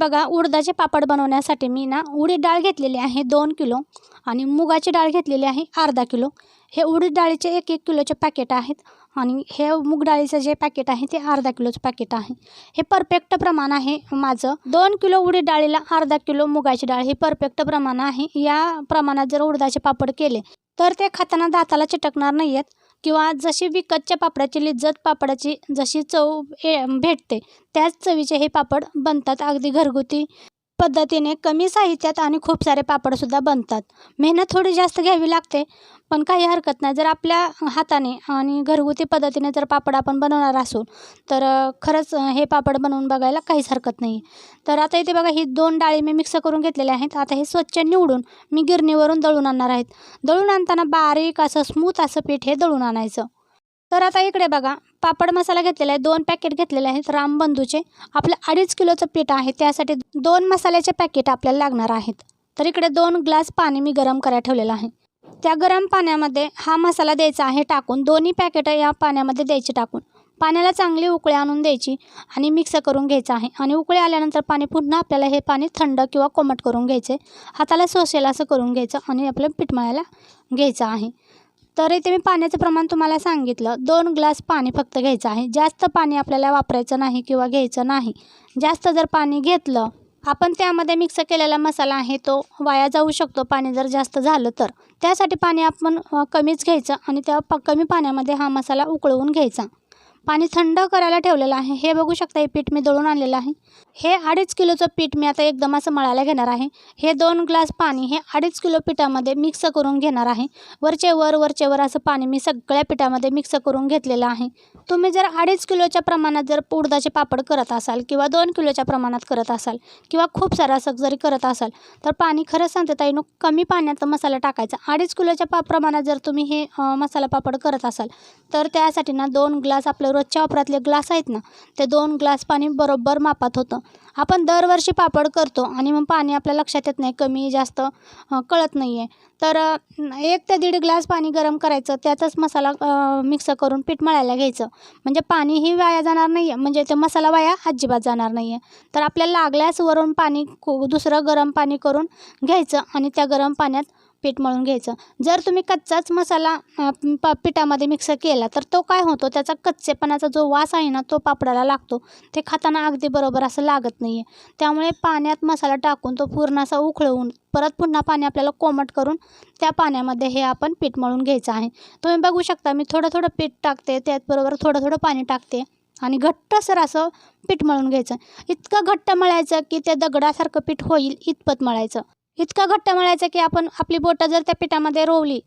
बघा उडदाचे पापड बनवण्यासाठी मी ना उडीद डाळ घेतलेली आहे दोन किलो आणि मुगाची डाळ घेतलेली आहे अर्धा किलो. हे उडीद डाळीचे एक एक किलोचे पॅकेट आहेत आणि हे मूग डाळीचं जे पॅकेट आहे ते अर्धा किलोचं पॅकेट आहे. हे परफेक्ट प्रमाण आहे माझं. दोन किलो उडीद डाळीला अर्धा किलो मुगाची डाळ हे परफेक्ट प्रमाण आहे. या प्रमाणात जर उडदाचे पापड केले तर ते खाताना दाताला चिटकणार नाही आहेत किंवा जशी विकतच्या पापडाची लिज्जत पापडाची जशी चव ए भेटते त्याच चवीचे हे पापड बनतात. अगदी घरगुती पद्धतीने कमी साहित्यात आणि खूप सारे पापडसुद्धा बनतात. मेहनत थोडी जास्त घ्यावी लागते पण काही हरकत नाही. जर आपल्या हाताने आणि घरगुती पद्धतीने जर पापड आपण बनवणार असू तर खरंच हे पापड बनवून बघायला काहीच हरकत नाही. तर आता इथे बघा ही दोन डाळी मी मिक्स करून घेतलेल्या आहेत. आता हे स्वच्छ निवडून मी गिरणीवरून दळून आणणार आहेत. दळून आणताना बारीक असं स्मूथ असं पीठ हे दळून आणायचं. तर आता इकडे बघा पापड मसाला घेतलेला आहे दोन पॅकेट घेतलेले आहेत रामबंधूचे आपलं अडीच किलोचं पीठ आहे त्यासाठी दोन मसाल्याचे पॅकेट आपल्याला लागणार आहेत. तर इकडे दोन ग्लास पाणी मी गरम करायला ठेवलेलं आहे. त्या गरम पाण्यामध्ये हा मसाला द्यायचा आहे टाकून दोन्ही पॅकेटं या पाण्यामध्ये द्यायची टाकून. पाण्याला चांगली उकळी आणून द्यायची आणि मिक्स करून घ्यायचं आहे. आणि उकळी आल्यानंतर पाणी पुन्हा आपल्याला हे पाणी थंड किंवा कोमट करून घ्यायचे. हाताला सोसेल असं करून घ्यायचं आणि आपलं पीठ मळायला घ्यायचं आहे. तर इथे मी पाण्याचं प्रमाण तुम्हाला सांगितलं. दोन ग्लास पाणी फक्त घ्यायचं आहे. जास्त पाणी आपल्याला वापरायचं नाही किंवा घ्यायचं नाही. जास्त जर पाणी घेतलं आपण त्यामध्ये मिक्स केलेला मसाला आहे तो वाया जाऊ शकतो पाणी जर जास्त झालं तर. त्यासाठी पाणी आपण कमीच घ्यायचं आणि त्या प कमी पाण्यामध्ये हा मसाला उकळवून घ्यायचा. पाणी थंड करायला ठेवलेलं आहे. हे बघू शकता हे पीठ मी दळून आणलेलं आहे. हे अडीच किलोचं पीठ मी आता एकदम असं मळायला घेणार आहे. हे दोन ग्लास पाणी हे अडीच किलो पिठामध्ये मिक्स करून घेणार आहे. वरचे वर वरचे वर असं पाणी मी सगळ्या पिठामध्ये मिक्स करून घेतलेलं आहे. तुम्ही जर अडीच किलोच्या प्रमाणात जर उडदाचे पापड करत असाल किंवा दोन किलोच्या प्रमाणात करत असाल किंवा खूप सारा असं जरी करत असाल तर पाणी खरंच सांगते ताईनो कमी पाण्याचा मसाला टाकायचा. अडीच किलोच्या पा प्रमाणात जर तुम्ही हे मसाला पापड करत असाल तर त्यासाठी ना दोन ग्लास आपलं रोजच्या वापरातले ग्लास आहेत ना ते दोन ग्लास पाणी बरोबर मापात होतं. आपण दरवर्षी पापड करतो आणि मग पाणी आपल्या लक्षात येत नाही कमी जास्त कळत नाही आहे तर एक ते दीड ग्लास पाणी गरम करायचं त्यातच मसाला मिक्स करून पीठ मळायला घ्यायचं. म्हणजे पाणीही वाया जाणार नाही आहे म्हणजे ते मसाला वाया अजिबात जाणार नाही आहे तर आपल्याला लागल्यास वरून पाणी दुसरं गरम पाणी करून घ्यायचं आणि त्या गरम पाण्यात पीठ मळून घ्यायचं. जर तुम्ही कच्चाच मसाला प पिठामध्ये मिक्स केला तर तो काय होतो? त्याचा कच्चेपणाचा जो वास आहे ना तो पापडाला लागतो. ते खाताना अगदी बरोबर असं लागत नाही आहे त्यामुळे पाण्यात मसाला टाकून तो पूर्ण असा उखळवून परत पुन्हा पाणी आपल्याला कोमट करून त्या पाण्यामध्ये हे आपण पीठ मळून घ्यायचं आहे. तुम्ही बघू शकता मी थोडं थोडं पीठ टाकते त्याचबरोबर थोडं थोडं पाणी टाकते आणि घट्टसर असं पीठ मळून घ्यायचं. इतकं घट्ट मळायचं की ते दगडासारखं पीठ होईल इतपत मळायचं. इतका घट्ट मळायचा की आपण आपली बोटं जर त्या पिठामध्ये रोवली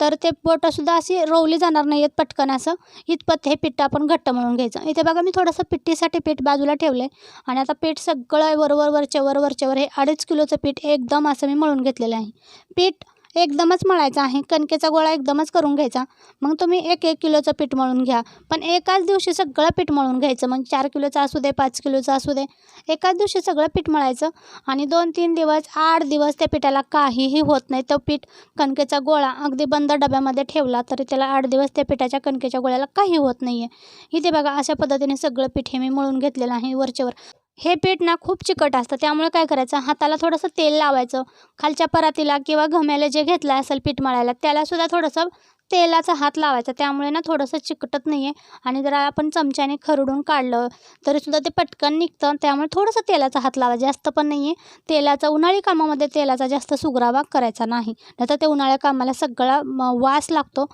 तर ते बोटंसुद्धा अशी रोवली जाणार नाही आहेत पटकन असं. इतपत हे पीठ आपण घट्ट मळून घ्यायचं. इथे बघा मी थोडंसं पिठीसाठी पीठ बाजूला ठेवलं आहे आणि आता पीठ सगळं वरवर वरच्यावर वरच्यावर हे अडीच किलोचं पीठ एकदम असं मी मळून घेतलेलं आहे. पीठ एकदमच मळायचं आहे कणकेचा गोळा एकदमच करून घ्यायचा. मग तुम्ही एक एक किलोचं पीठ मळून घ्या. पण एकाच दिवशी सगळं पीठ मळून घ्यायचं. मग चार किलोचं असू दे पाच किलोचं असू दे. एकाच दिवशी सगळं पीठ मळायचं आणि दोन तीन दिवस आठ दिवस त्या पिठाला काहीही होत नाही. तो पीठ कणकेचा गोळा अगदी बंद डब्यामध्ये ठेवला तरी त्याला आठ दिवस त्या पिठाच्या कणकेच्या गोळ्याला काही होत नाही आहे इथे बघा अशा पद्धतीने सगळं पीठ हे मी मळून घेतलेलं आहे वरच्यावर हे पीठ ना खूप चिकट असतं. त्यामुळे काय करायचं? हाताला थोडंसं तेल लावायचं. खालच्या परातीला किंवा घम्याला जे घेतलं असेल पीठ मळायला त्यालासुद्धा थोडंसं तेलाचा हात लावायचा. त्यामुळे ना थोडंसं चिकटत नाही आहे आणि जर आपण चमच्याने खरडून काढलं तरीसुद्धा ते पटकन निघतं. त्यामुळे थोडंसं तेलाचा हात लावायचा जास्त पण नाही आहे तेलाचा उन्हाळी कामामध्ये तेलाचा जास्त सुगरावा करायचा नाही. नाहीतर ते उन्हाळ्या कामाला सगळा वास लागतो.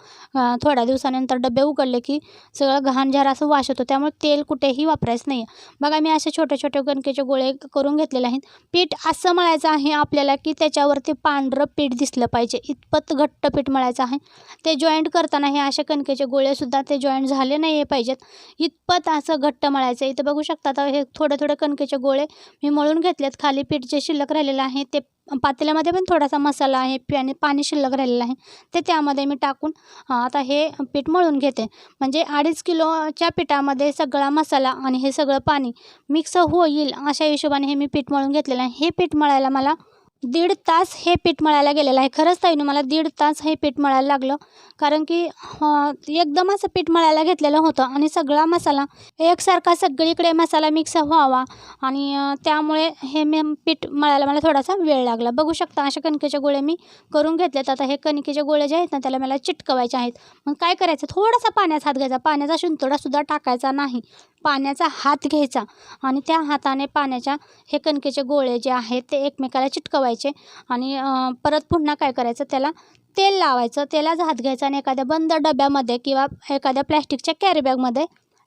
थोड्या दिवसानंतर डबे उघडले की सगळं घाणझार असं वास होतो त्यामुळे तेल कुठेही वापरायचं नाही आहे बघा मी असे छोटे छोटे कणकेचे गोळे करून घेतलेले आहेत. पीठ असं मळायचं आहे आपल्याला की त्याच्यावरती पांढरं पीठ दिसलं पाहिजे. इतपत घट्ट पीठ मळायचं आहे. ते जॉईंट करताना हे असे कणकेचे गोळेसुद्धा ते जॉईंट झाले नाही पाहिजेत. इतपत असं घट्ट मळायचं. इथं बघू शकता आता हे थोडे थोडे कणकेचे गोळे मी मळून घेतलेत. खाली पीठ जे शिल्लक राहिलेलं आहे ते पातेल्यामध्ये पण थोडासा मसाला आहे पी आणि पाणी शिल्लक राहिलेलं आहे. ते त्यामध्ये मी टाकून आता हे पीठ मळून घेते. म्हणजे अडीच किलोच्या पिठामध्ये सगळा मसाला आणि हे सगळं पाणी मिक्स होईल अशा हिशोबाने हे मी पीठ मळून घेतलेलं आहे. हे पीठ मळायला मला दीड तास हे पीठ मळायला गेलेलं आहे. खरंच ताईनं मला दीड तास हे पीठ मळायला लागलं. कारण की एकदम असं पीठ मळायला घेतलेलं होतं आणि सगळा मसाला एकसारखा सगळीकडे मसाला मिक्स व्हावा आणि त्यामुळे हे मी पीठ मळायला मला थोडासा वेळ लागला. बघू शकता असे कणकेचे गोळे मी करून घेतलेत. आता हे कणकेचे गोळे जे आहेत ना त्याला मला चिटकवायचे आहेत. मग काय करायचं? थोडासा पाण्याचा हात घ्यायचा. पाण्याचा शिंतोडासुद्धा टाकायचा नाही. पाण्याचा हात घ्यायचा आणि त्या हाताने पाण्याच्या हे कणकेचे गोळे जे आहेत ते एकमेकाला चिटकवायचे आणि परत पुन्हा काय करायचं त्याला तेल लावायचं. तेलाचा हात घ्यायचा आणि एखाद्या बंद डब्यामध्ये किंवा एखाद्या प्लॅस्टिकच्या कॅरीबॅगमध्ये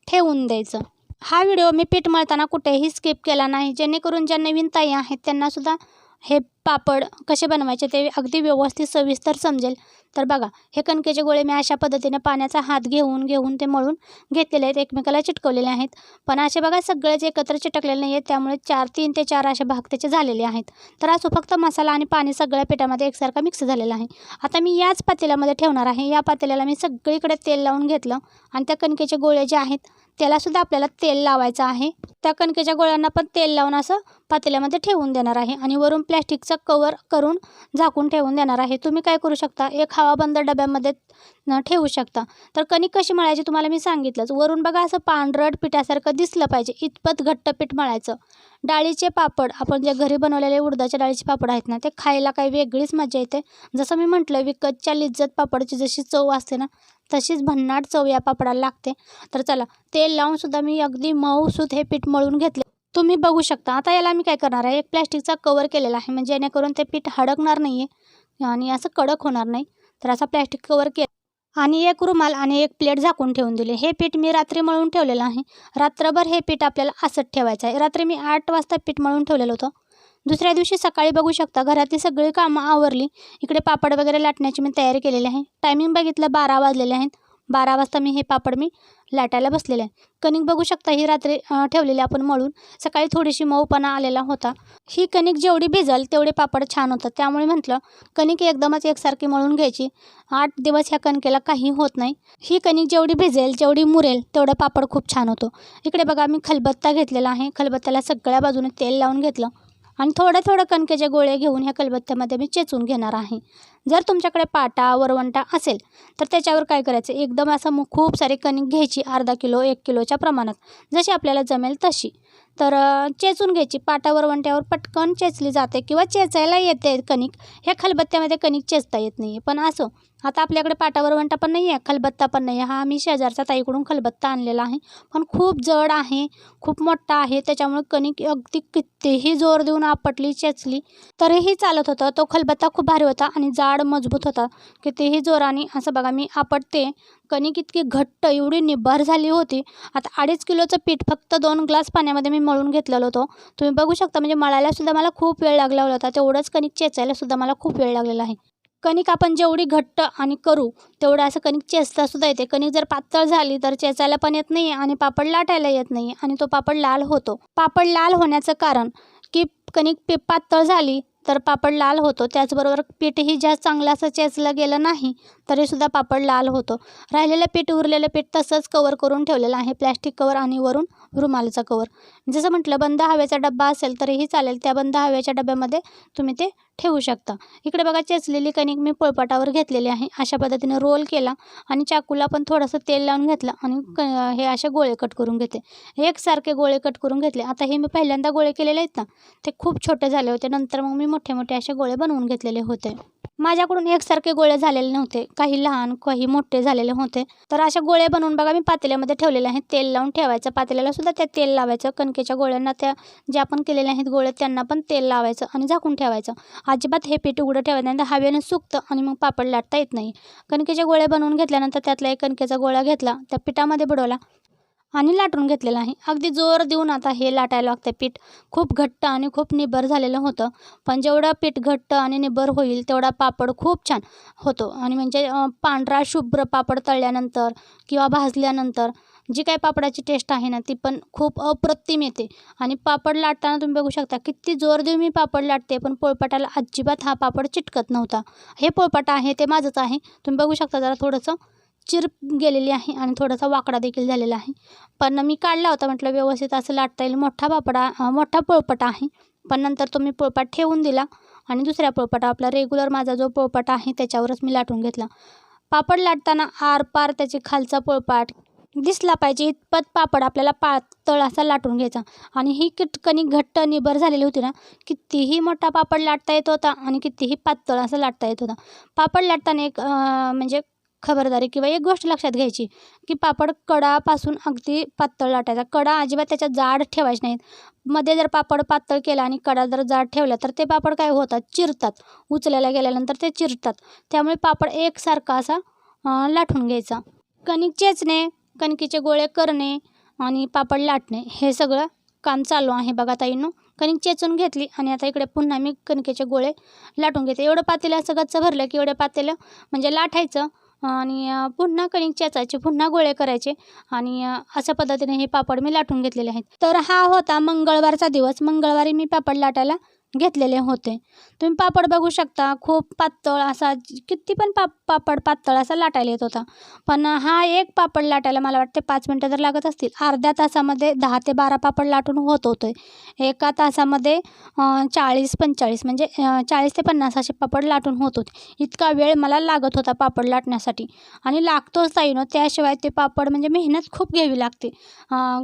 ठेवून द्यायचं. हा व्हिडिओ मी पीठ मळताना कुठेही स्किप केला नाही. जेणेकरून ज्या नवीन ताई आहेत त्यांनासुद्धा हे पापड कसे बनवायचे ते अगदी व्यवस्थित सविस्तर समजेल. तर बघा हे कणकेचे गोळे मी अशा पद्धतीने पाण्याचा हात घेऊन घेऊन ते मळून घेतलेले आहेत एकमेकाला चिटकवलेले आहेत. पण असे बघा सगळेच एकत्र चिटकलेले नाही आहेत त्यामुळे चार तीन ते चार असे भाग त्याचे झालेले आहेत. तर असो फक्त मसाला आणि पाणी सगळ्या पिठामध्ये एकसारखा मिक्स झालेला आहे. आता मी याच पातेल्यामध्ये ठेवणार आहे. या पातेल्याला मी सगळीकडे तेल लावून घेतलं आणि त्या कणकेचे गोळे जे आहेत त्यालासुद्धा आपल्याला तेल लावायचं आहे. त्या कणकेच्या गोळ्यांना पण तेल लावून असं पातेल्यामध्ये ठेवून देणार आहे आणि वरून प्लॅस्टिकचं कवर करून झाकून ठेवून देणार आहे. तुम्ही काय करू शकता? एक हवाबंद डब्यामध्ये न ठेवू शकता. तर कणिक कशी मळायची तुम्हाला मी सांगितलंच. वरून बघा असं पांढरट पिठासारखं दिसलं पाहिजे. इतपत घट्ट पीठ मळायचं. डाळीचे पापड आपण जे घरी बनवलेले उडदाच्या डाळीचे पापड आहेत ना ते खायला काही वेगळीच मजा येते. जसं मी म्हटलं विकतच्या लिज्जत पापडची जशी चव असते ना तशीच भन्नाट चव या पापडाला लागते. तर चला तेल लावूनसुद्धा मी अगदी मऊसूत हे पीठ मळून घेतले. तुम्ही बघू शकता आता याला मी काय करणार आहे? एक प्लॅस्टिकचा कवर केलेला आहे म्हणजे जेणेकरून ते पीठ हडकणार नाही आहे आणि असं कडक होणार नाही. तर असा प्लॅस्टिक कवर के आणि एक रुमाल आणि एक प्लेट झाकून ठेवून दिले. हे पीठ मी रात्री मळून ठेवलेलं आहे. रात्रभर हे पीठ आपल्याला असंच ठेवायचं आहे. रात्री मी आठ वाजता पीठ मळून ठेवलेलं होतं. दुसऱ्या दिवशी सकाळी बघू शकता घरातली सगळी कामं आवरली. इकडे पापड वगैरे लाटण्याची मी तयारी केलेली आहे. टायमिंग बघितलं बारा वाजलेले आहेत. बारा वाजता मी हे पापड मी लाटायला बसलेले आहे. कणिक बघू शकता ही रात्री ठेवलेली आपण मळून. सकाळी थोडीशी मऊपणा आलेला होता. ही कणिक जेवढी भिजल तेवढे पापड छान होतात. त्यामुळे म्हटलं कणिक एकदमच एकसारखी मळून घ्यायची. आठ दिवस ह्या कणकेला काही होत नाही. ही कणिक जेवढी भिजेल जेवढी मुरेल तेवढं पापड खूप छान होतो. इकडे बघा मी खलबत्ता घेतलेला आहे. खलबत्त्याला सगळ्या बाजूने तेल लावून घेतलं. आणि थोड्या थोडं कणकेचे गोळे घेऊन ह्या खलबत्त्यामध्ये मी चेचून घेणार आहे. जर तुमच्याकडे पाटा वरवंटा असेल तर त्याच्यावर काय करायचं? एकदम असं खूप सारी कणिक घ्यायची अर्धा किलो एक किलोच्या प्रमाणात. जशी आपल्याला जमेल तशी. तर चेचून घ्यायची. पाटा वरवंट्यावर पटकन चेचली जाते किंवा चेचायला येते कणिक. ह्या खलबत्त्यामध्ये कणिक चेचता येत नाही आहे पण असं आता आपल्याकडे पाटावर वंटा पण नाही आहे खलबत्ता पण नाही आहे हा मी शेजारचा ताईकडून खलबत्ता आणलेला आहे. पण खूप जड आहे खूप मोठा आहे. त्याच्यामुळे कणिक अगदी कितीही जोर देऊन आपटली चेचली तरीही चालत होतं. तो खलबत्ता खूप भारी होता आणि जाड मजबूत होता. कितीही जोराने असं बघा मी आपटते. कणिक इतकी घट्ट एवढी निभार झाली होती. आता अडीच किलोचं पीठ फक्त दोन ग्लास पाण्यामध्ये मी मळून घेतलेलं होतं. तुम्ही बघू शकता म्हणजे मळायलासुद्धा मला खूप वेळ लागला होता. तेवढंच कणिक चेचायलासुद्धा मला खूप वेळ लागलेला आहे. कणिक आपण जेवढी घट्ट आणि करू तेवढं असं कणिक चेचतासुद्धा येते. कणिक जर पातळ झाली तर चेचायला पण येत नाही आणि पापड लाटायला येत नाही आणि तो पापड लाल होतो. पापड लाल होण्याचं कारण की कणिक पी पातळ झाली तर पापड लाल होतो. त्याचबरोबर पीठही जास्त चांगलं असं चेचलं गेलं नाही तरीसुद्धा पापड लाल होतो. राहिलेलं पीठ उरलेलं पीठ तसंच कवर करून ठेवलेलं आहे. प्लॅस्टिक कवर आणि वरून रुमालाचा कवर जसं म्हटलं बंद हवेचा डब्बा असेल तरीही चालेल. त्या बंद हवेच्या डब्यामध्ये तुम्ही ते ठेवू शकता. इकडे बघा चेचलेली कणिक मी पोळपाटावर घेतलेली आहे. अशा पद्धतीने रोल केला आणि चाकूला पण थोडंसं तेल लावून घेतलं आणि क हे असे गोळे कट करून घेते एकसारखे गोळे कट करून घेतले. आता हे मी पहिल्यांदा गोळे केलेले आहेत ना ते खूप छोटे झाले होते. नंतर मग मी मोठे मोठे असे गोळे बनवून घेतलेले होते. माझ्याकडून एकसारखे गोळे झालेले नव्हते. काही लहान काही मोठे झालेले होते. तर अशा गोळे बनवून बघा मी पातेल्यामध्ये ठेवलेले आहेत. तेल लावून ठेवायचं. पातेल्याला सुद्धा त्या तेल लावायचं. कणकेच्या गोळ्यांना त्या ज्या आपण केलेल्या आहेत गोळे त्यांना पण तेल लावायचं आणि झाकून ठेवायचं. अजिबात हे पीठ उघडं ठेवल्यानंतर नाही. तर सुकतं आणि मग पापड लाटता येत नाही. कणकेचे गोळे बनवून घेतल्यानंतर त्यातला एक कणकेचा गोळा घेतला त्या पिठामध्ये बुडवला आणि लाटून घेतलेलं आहे. अगदी जोर देऊन आता हे लाटायला लागतं पीठ. खूप घट्ट आणि खूप निबर झालेलं होतं. पण जेवढं पीठ घट्ट आणि निबर होईल तेवढा पापड खूप छान होतो. आणि म्हणजे पांढरा शुभ्र पापड तळल्यानंतर किंवा भाजल्यानंतर जी काही पापडाची टेस्ट आहे ना ती पण खूप अप्रतिम येते. आणि पापड लाटताना तुम्ही बघू शकता किती जोर देऊन मी पापड लाटते पण पोळपाटाला अजिबात हा पापड चिटकत नव्हता. हे पोळपाट आहे ते माझंच आहे. तुम्ही बघू शकता जरा थोडंसं चिरप गेलेली आहे आणि थोडासा वाकडा देखील झालेला आहे. पण मी काढला होता म्हटलं व्यवस्थित असं लाटता येईल. मोठा पापडा मोठा पोळपट आहे. पण नंतर तो मी पोळपाट ठेवून दिला आणि दुसऱ्या पोळपाटा आपला रेग्युलर माझा जो पोळपाट आहे त्याच्यावरच मी लाटून घेतला. पापड लाटताना आरपार त्याची खालचा पोळपाट दिसला पाहिजे इतपत पापड आपल्याला पातळ असा लाटून घ्यायचा. आणि ही किट घट्ट निबर झालेली होती ना कितीही मोठा पापड लाटता येत होता आणि कितीही पातळ असं लाटता येत होता. पापड लाटताना एक म्हणजे खबरदारी किंवा एक गोष्ट लक्षात घ्यायची की पापड कडापासून अगदी पातळ लाटायचा. कडा अजिबात त्याच्या जाड ठेवायचे नाहीत. मध्ये जर पापड पातळ केला आणि कडा जर जाड ठेवला तर ते पापड काय होतात? चिरतात. उचलायला गेल्यानंतर ते चिरतात. त्यामुळे पापड एकसारखा असा लाटून घ्यायचा. कणिक चेचणे कणकीचे गोळे करणे आणि पापड लाटणे हे सगळं काम चालू आहे बघा ताईंनो. कणिक चेचून घेतली आणि आता इकडे पुन्हा मी कणकेचे गोळे लाटून घेते. एवढं पातेलं असं गच्च भरलं की एवढं पातेलं म्हणजे लाटायचं आणि पुन्हा कणिक चेचायचे पुन्हा गोळे करायचे आणि अशा पद्धतीने हे पापड मी लाटून घेतलेले आहेत. तर हा होता मंगळवारचा दिवस. मंगळवारी मी पापड लाटायला घेतलेले होते. तुम्ही पापड बघू शकता. खूप पातळ असा किती पण पाप पापड पातळ असा लाटायला येत होता. पण हा एक पापड लाटायला मला वाटते पाच मिनटं जर लागत असतील. अर्ध्या तासामध्ये दहा ते बारा पापड लाटून होत होतो. आहे एका तासामध्ये चाळीस पंचेचाळीस म्हणजे चाळीस ते पन्नास असे पापड लाटून होत होते. इतका वेळ मला लागत होता पापड लाटण्यासाठी. आणि लागतोच ताईनं त्याशिवाय ते पापड म्हणजे मेहनत खूप घ्यावी लागते.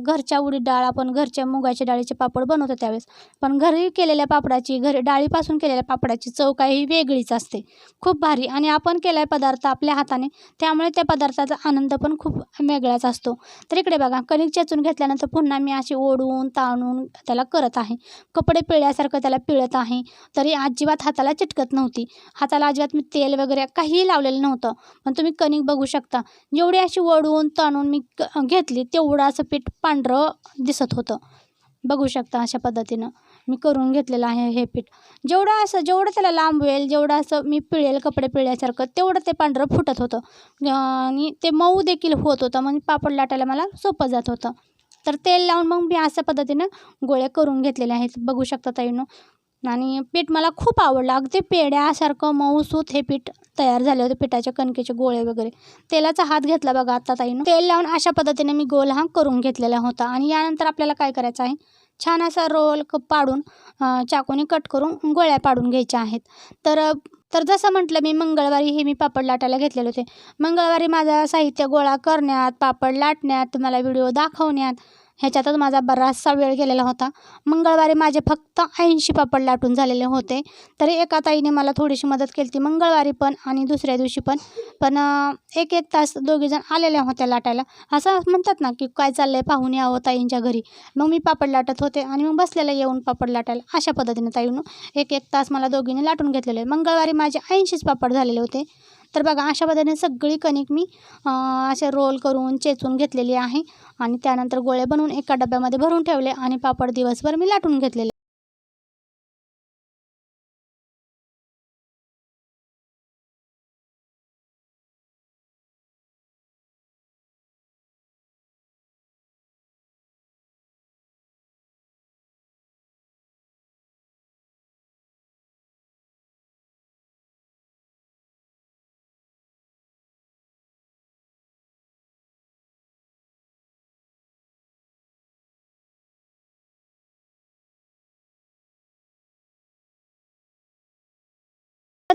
घरच्या उडीद डाळ आपण घरच्या मुगाच्या डाळीचे पापड बनवतो त्यावेळेस. पण घरी केलेल्या पापडाची घरी डाळीपासून केलेल्या पापडाची चव काही वेगळीच असते. खूप भारी. आणि आपण केल्या पदार्थ आपल्या हाताने त्यामुळे त्या पदार्थाचा आनंद पण खूप वेगळाच असतो. तर इकडे बघा कणिक चेचून घेतल्यानंतर पुन्हा मी अशी ओढून ताणून त्याला करत आहे. कपडे पिळल्यासारखं त्याला पिळत आहे. तरी अजिबात हाताला चिटकत नव्हती. हाताला अजिबात मी तेल वगैरे काहीही लावलेलं नव्हतं. पण तुम्ही कणिक बघू शकता. जेवढी अशी ओढून ताणून मी क घेतली तेवढं असं पीठ पांढरं दिसत होतं. बघू शकता अशा पद्धतीनं. मी करून घेतलेलं आहे हे पीठ. जेवढं असं जेवढं त्याला लांब होईल जेवढं असं मी पिळेल कपडे पिळल्यासारखं तेवढं ते पांढरं फुटत होतं. आणि ते मऊ देखील होत होतं म्हणजे पापड लाटायला मला सोपं जात होतं. तर तेल लावून मग मी अशा पद्धतीनं गोळ्या करून घेतलेल्या आहेत. बघू शकता ताईनो. आणि पीठ मला खूप आवडलं. अगदी पेड्यासारखं मऊसूत हे पीठ तयार झाले होते पिठाच्या कणकेचे गोळे वगैरे. तेलाचा हात घेतला बघा आता ताईनं. तेल लावून अशा पद्धतीने मी गोल हा करून घेतलेला होता. आणि यानंतर आपल्याला काय करायचं आहे? छान असा रोल क पाडून चाकूने कट करून गोळ्या पाडून घ्यायच्या आहेत. तर तर जसं म्हटलं मी मंगळवारी हे मी पापड लाटायला घेतलेले होते. मंगळवारी माझा साहित्य गोळा करण्यात पापड लाटण्यात तुम्हाला व्हिडिओ दाखवण्यात ह्याच्यातच माझा बराचसा वेळ गेलेला होता. मंगळवारी माझे फक्त ऐंशी पापड लाटून झालेले होते. तरी एका ताईने मला थोडीशी मदत केली ती मंगळवारी पण आणि दुसऱ्या दिवशी पण. पण एक एक तास दोघीजण आलेल्या होत्या लाटायला. असं म्हणतात ना की काय चाललं आहे पाहून यावं ताईंच्या घरी. मग मी पापड लाटत होते आणि मग बसलेलं येऊन पापड लाटायला अशा पद्धतीने ताईनं एक एक तास मला दोघींनी लाटून घेतलेले. मंगळवारी माझे ऐंशीच पापड झालेले होते. तर बघा अशा पद्धतीने सगळी कणिक मी असे रोल करून चेचून घेतलेली आहे. आणि त्यानंतर गोळे बनवून एका डब्यामध्ये भरून ठेवले आणि पापड दिवसभर मी लाटून घेतलेले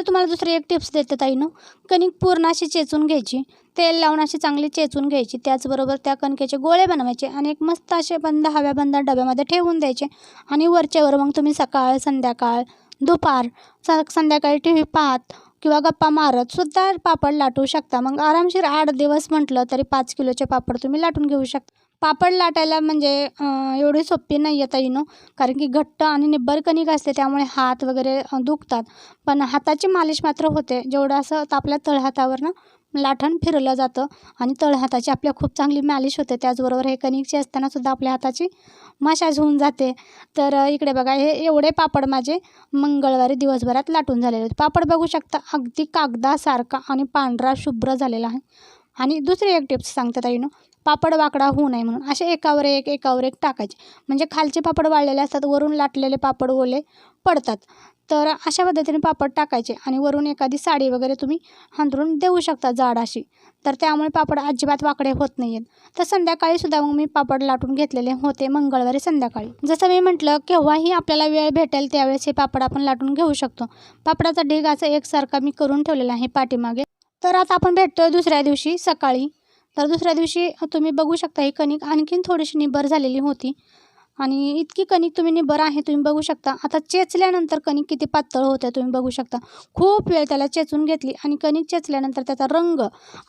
तुम्हाला दुसरी एक टिप्स देते ताईनो कणिक पूर्ण अशी चेचून घ्यायची तेल लावून अशी चांगली चेचून घ्यायची त्याचबरोबर त्या कणकेचे गोळे बनवायचे आणि एक मस्त असे बंद हव्याबंद डब्यामध्ये ठेवून द्यायचे आणि वरच्यावर मग तुम्ही सकाळ संध्याकाळ दुपार स संध्याकाळी टी व्ही पाहत किंवा गप्पा मारत सुद्धा पापड लाटू शकता. मग आरामशीर आठ दिवस म्हटलं तरी पाच किलोचे पापड तुम्ही लाटून घेऊ शकता. पापड लाटायला म्हणजे एवढी सोपी नाही आहे ताईनो कारण की घट्ट आणि निब्बर कणिक असते त्यामुळे हात वगैरे दुखतात. पण हाताची मालिश मात्र होते. जेवढं असं तर आपल्या तळहातावरनं लाठण फिरलं जातं आणि तळहाताची आपल्या खूप चांगली मालिश होते. त्याचबरोबर हे कणिकची असतानासुद्धा आपल्या हाताची मशाज होऊन जाते. तर इकडे बघा हे एवढे पापड माझे मंगळवारी दिवसभरात लाटून झालेले होते. पापड बघू शकता अगदी कागदासारखा आणि पांढरा शुभ्र झालेला आहे. आणि दुसरी एक टिप्स सांगते ताईनो पापड वाकडा होऊ नये म्हणून असे एकावर एक एकावर एक टाकायचे. म्हणजे खालचे पापड वाळलेले असतात वरून लाटलेले पापड ओले पडतात. तर अशा पद्धतीने पापड टाकायचे आणि वरून एखादी साडी वगैरे तुम्ही हांतरून देऊ शकता जाड अशी. तर त्यामुळे पापड अजिबात वाकडे होत नाही आहेत तर संध्याकाळीसुद्धा मग मी पापड लाटून घेतलेले होते मंगळवारी संध्याकाळी. जसं मी म्हटलं केव्हाही आपल्याला वेळ भेटेल त्यावेळेस हे पापड आपण लाटून घेऊ शकतो. पापडाचा ढीग असा एकसारखा मी करून ठेवलेला आहे पाठीमागे. तर आता आपण भेटतोय दुसऱ्या दिवशी सकाळी. तर दुसऱ्या दिवशी तुम्ही बघू शकता ही कणिक आणखीन थोडीशी निबर झालेली होती. आणि इतकी कणिक तुम्ही निबर आहे तुम्ही बघू शकता. आता चेचल्यानंतर कणिक किती पातळ होते तुम्ही बघू शकता. खूप वेळ त्याला चेचून घेतली आणि कणिक चेचल्यानंतर त्याचा रंग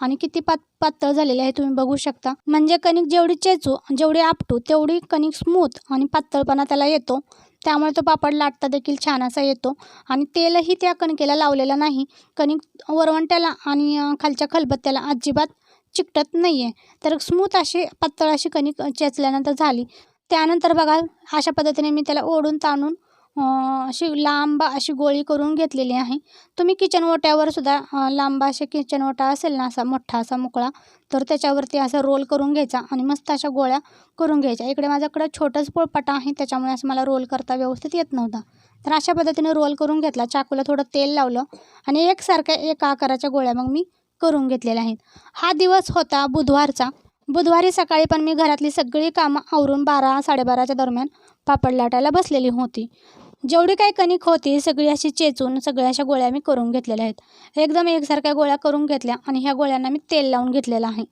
आणि किती पात पातळ झालेले आहे तुम्ही बघू शकता. म्हणजे कणिक जेवढी चेचू जेवढी आपटू तेवढी कणिक स्मूथ आणि पातळपणा त्याला येतो. त्यामुळे तो पापड लाटता देखील छान असा येतो. आणि तेलही त्या कणकेला लावलेलं नाही. कणिक वरवंट्याला आणि खालच्या खलबत्त्याला अजिबात चिकटत नाही आहे तर स्मूथ अशी पातळ अशी कणिक चेचल्यानंतर झाली. त्यानंतर बघा अशा पद्धतीने मी त्याला ओढून ताणून अशी लांब अशी गोळी करून घेतलेली आहे. तुम्ही किचन ओट्यावर सुद्धा लांब असे किचन ओटा असेल ना असा मोठा असा मोकळा तर त्याच्यावरती असं रोल करून घ्यायचा आणि मस्त अशा गोळ्या करून घ्यायच्या. इकडे माझ्याकडं छोटंच पोळपाटा आहे त्याच्यामुळे असं मला रोल करता व्यवस्थित येत नव्हता. तर अशा पद्धतीने रोल करून घेतला. चाकूला थोडं तेल लावलं आणि एकसारख्या एका आकाराच्या गोळ्या मग मी करून घेतलेल्या आहेत. हा दिवस होता बुधवारचा. बुधवारी सकाळी पण मी घरातली सगळी कामं आवरून बारा साडेबाराच्या दरम्यान पापड लाटायला बसलेली होती. जेवढी काही कणिक होती सगळी अशी चेचून सगळ्या अशा गोळ्या मी करून घेतलेल्या आहेत. एकदम एकसारख्या गोळ्या करून घेतल्या आणि ह्या गोळ्यांना मी तेल लावून घेतलेलं आहे.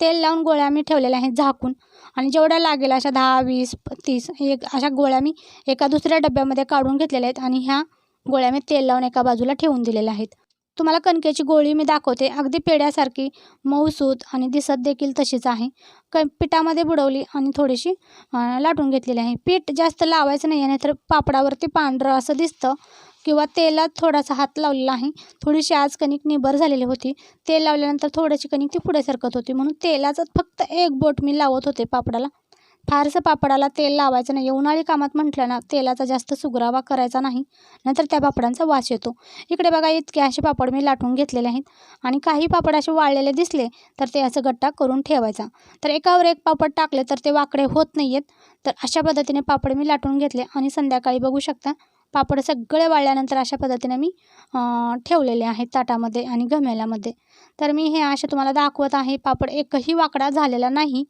तेल लावून गोळ्या मी ठेवलेल्या आहेत झाकून. आणि जेवढ्या लागेल अशा दहा वीस प- तीस एक अशा गोळ्या मी एका दुसऱ्या डब्यामध्ये काढून घेतलेल्या आहेत आणि ह्या गोळ्या मी तेल लावून एका बाजूला ठेवून दिलेल्या आहेत. तुम्हाला कणकेची गोळी मी दाखवते. अगदी पेड्यासारखी मऊसूत आणि दिसत देखील तशीच आहे. क पिठामध्ये बुडवली आणि थोडीशी लाटून घेतलेली आहे. पीठ जास्त लावायचं नाही आहे नाहीतर पापडावरती पांढरं असं दिसतं किंवा तेलात थोडासा हात लावलेला आहे. थोडीशी आज कणिक निबर झालेली होती. तेल लावल्यानंतर थोडीशी कणिक ती पुढे सरकत होती. म्हणून तेलाचं फक्त एक बोट मी लावत होते पापडाला. फारसं पापडाला तेल लावायचं नाही. उन्हाळी कामात म्हटलं ना तेलाचा जास्त सुगरावा करायचा नाही नंतर त्या पापडांचा वास येतो. इकडे बघा इतके असे पापड मी लाटून घेतलेले आहेत. आणि काही पापड असे वाळलेले दिसले तर ते असं गट्टा करून ठेवायचा. तर एकावर एक पापड टाकले तर ते वाकडे होत नाही आहेत तर अशा पद्धतीने पापड मी लाटून घेतले. आणि संध्याकाळी बघू शकता पापड सगळे वाळल्यानंतर अशा पद्धतीने मी ठेवलेले आहेत ताटामध्ये आणि घमेल्यामध्ये तर मी हे असे तुम्हाला दाखवत आहे पापड एकही वाकडा झालेला नाही.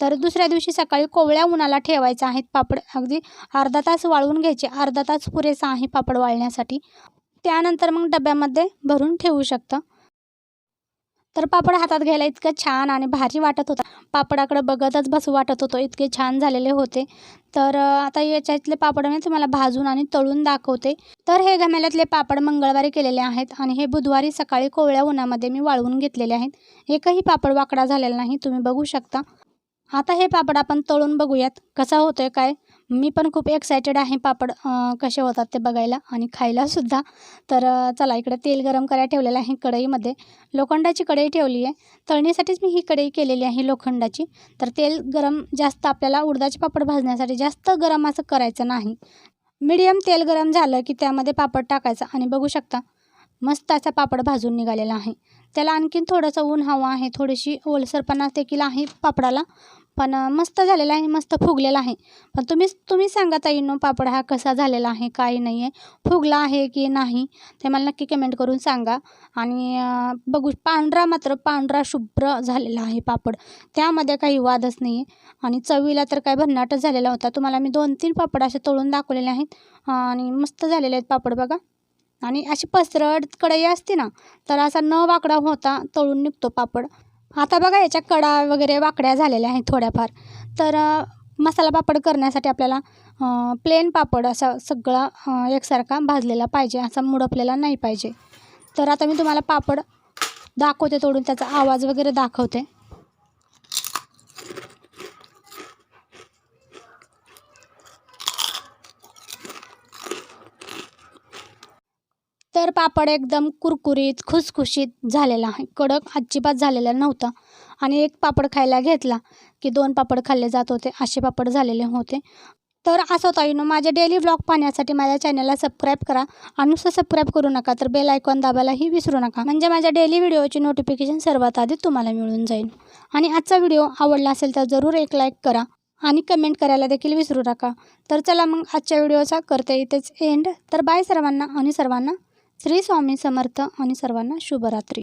तर दुसऱ्या दिवशी सकाळी कोवळ्या उन्हाला ठेवायचं आहेत पापड. अगदी अर्धा तास वाळवून घ्यायचे. अर्धा तास पुरेसा आहे पापड वाळण्यासाठी. त्यानंतर मग डब्यामध्ये भरून ठेवू शकतं. तर पापड हातात घ्यायला इतकं छान आणि भारी वाटत होता. पापडाकडे बघतच बसू वाटत होतो. इतके छान झालेले होते. तर आता याच्यातले पापड मी तुम्हाला भाजून आणि तळून दाखवते. तर हे घमेल्यातले पापड मंगळवारी केलेले आहेत आणि हे बुधवारी सकाळी कोवळ्या उन्हामध्ये मी वाळवून घेतलेले आहेत. एकही पापड वाकडा झालेला नाही. तुम्ही बघू शकता. आता हे पापड आपण तळून बघूयात. कसा होतोय काय? मी पण खूप एक्सायटेड आहे. पापड कसे होतात ते बघायला आणि खायलासुद्धा तर चला इकडे तेल गरम करायला ठेवलेलं आहे कढईमध्ये. लोखंडाची कढई ठेवली आहे. तळणीसाठीच मी ही कढई केलेली आहे लोखंडाची. तर तेल गरम जास्त आपल्याला उडदाचे पापड भाजण्यासाठी जास्त गरम असं करायचं नाही. मीडियम तेल गरम झालं की त्यामध्ये पापड टाकायचा आणि बघू शकता मस्त असा पापड भाजून निघालेला आहे. त्याला आणखीन थोडंसं ऊन हवं आहे. थोडीशी ओलसरपणा देखील आहे पापडाला. पण मस्त झालेला आहे मस्त फुगलेला आहे. पण तुम्ही तुम्ही सांगा ताईनो पापड हा कसा झालेला आहे काय नाही आहे फुगला आहे की नाही ते मला नक्की कमेंट करून सांगा. आणि बघू पांढरा मात्र पांढरा शुभ्र झालेला आहे पापड. त्यामध्ये काही वादच नाही आहे आणि चवीला तर काय भन्नाटच झालेला होता. तुम्हाला मी दोन तीन पापड असे तळून दाखवलेले आहेत. आणि मस्त झालेले आहेत पापड बघा. आणि अशी पसरट कढई असते ना तर असा न वाकडा होता तळून निघतो पापड. आता बघा याच्या कडा वगैरे वाकड्या झालेल्या आहेत थोड्याफार. तर मसाला पापड करण्यासाठी आपल्याला प्लेन पापड असा सगळा एकसारखा भाजलेला पाहिजे असा मुडपलेला नाही पाहिजे. तर आता मी तुम्हाला पापड दाखवते तोडून त्याचा आवाज वगैरे दाखवते. तर पापड एकदम कुरकुरीत खुसखुशीत झालेला आहे. कडक अजिबात झालेला नव्हता. आणि एक पापड खायला घेतला की दोन पापड खाल्ले जात होते. असे पापड झालेले होते. तर असं ताईनो माझे डेली व्लॉग पाहण्यासाठी माझ्या चॅनलला सबस्क्राईब करा. आणि नुसतं सबस्क्राईब करू नका तर बेल आयकॉन दाबायलाही विसरू नका. म्हणजे माझ्या डेली व्हिडिओची नोटिफिकेशन सर्वात आधी तुम्हाला मिळून जाईल. आणि आजचा व्हिडिओ आवडला असेल तर जरूर एक लाईक करा. आणि कमेंट करायला देखील विसरू नका. तर चला मग आजच्या व्हिडिओचा करते इथेच एंड तर बाय सर्वांना आणि सर्वांना. श्री स्वामी समर्थ आणि सर्वांना शुभरात्री.